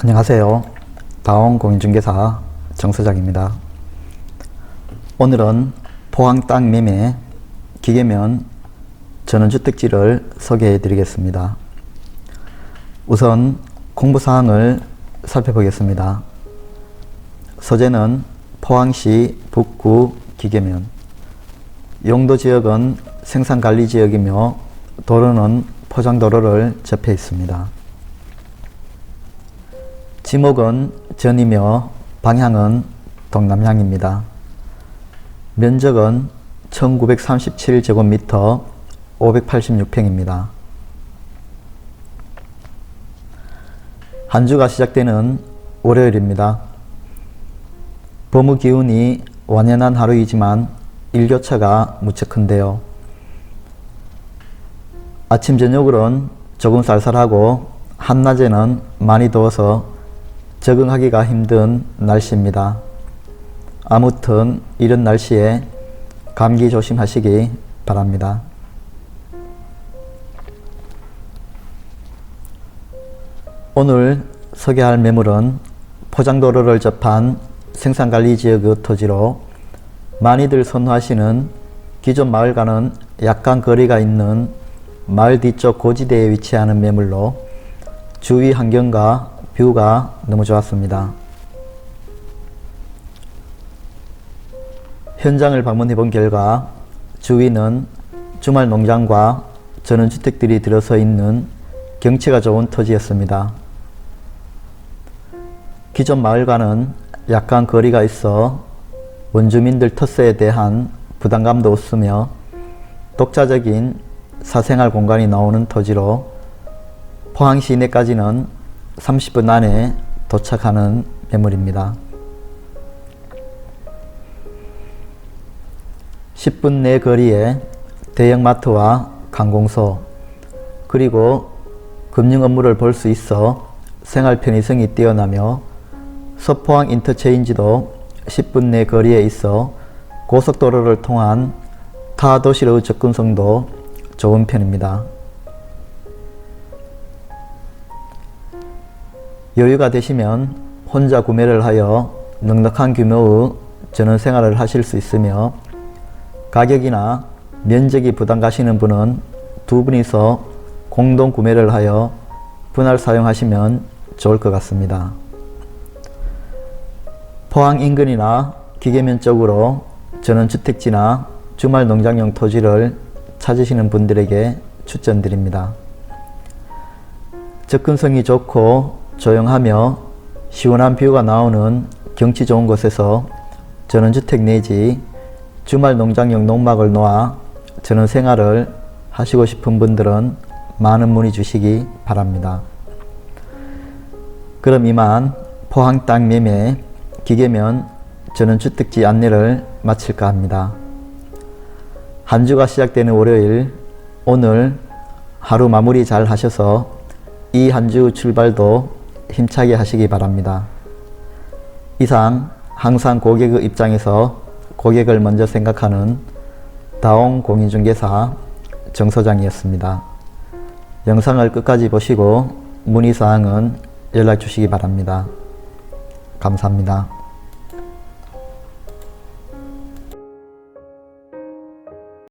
안녕하세요. 다원 공인중개사 정서장입니다. 오늘은 포항 땅 매매 기계면 전원주택지를 소개해 드리겠습니다. 우선 공부사항을 살펴보겠습니다. 소재는 포항시 북구 기계면 용도 지역은 생산관리지역이며 도로는 포장도로를 접해 있습니다. 지목은 전이며 방향은 동남향입니다. 면적은 1937제곱미터 586평입니다. 한 주가 시작되는 월요일입니다. 봄의 기운이 완연한 하루이지만 일교차가 무척 큰데요. 아침 저녁으로는 조금 쌀쌀하고 한낮에는 많이 더워서 적응하기가 힘든 날씨입니다. 아무튼 이런 날씨에 감기 조심하시기 바랍니다. 오늘 소개할 매물은 포장도로를 접한 생산관리지역의 토지로 많이들 선호하시는 기존 마을과는 약간 거리가 있는 마을 뒤쪽 고지대에 위치하는 매물로 주위 환경과 뷰가 너무 좋았습니다. 현장을 방문해 본 결과 주위는 주말 농장과 전원주택들이 들어서 있는 경치가 좋은 토지였습니다. 기존 마을과는 약간 거리가 있어 원주민들 터세에 대한 부담감도 없으며 독자적인 사생활 공간이 나오는 토지로 포항 시 내까지는 30분 안에 도착하는 매물입니다. 10분 내 거리에 대형마트와 관공서 그리고 금융 업무를 볼 수 있어 생활 편의성이 뛰어나며 서포항 인터체인지도 10분 내 거리에 있어 고속도로를 통한 타 도시로의 접근성도 좋은 편입니다. 여유가 되시면 혼자 구매를 하여 넉넉한 규모의 전원 생활을 하실 수 있으며 가격이나 면적이 부담 가시는 분은 두 분이서 공동 구매를 하여 분할 사용하시면 좋을 것 같습니다. 포항 인근이나 기계면 쪽으로 전원주택지나 주말 농장용 토지를 찾으시는 분들에게 추천드립니다. 접근성이 좋고 조용하며 시원한 뷰가 나오는 경치 좋은 곳에서 전원주택 내지 주말 농장용 농막을 놓아 전원 생활을 하시고 싶은 분들은 많은 문의 주시기 바랍니다. 그럼 이만 포항 땅 매매 기계면 전원주택지 안내를 마칠까 합니다. 한 주가 시작되는 월요일 오늘 하루 마무리 잘 하셔서 이 한 주 출발도 힘차게 하시기 바랍니다. 이상 항상 고객의 입장에서 고객을 먼저 생각하는 다옹 공인중개사 정소장이었습니다. 영상을 끝까지 보시고 문의사항은 연락 주시기 바랍니다. 감사합니다.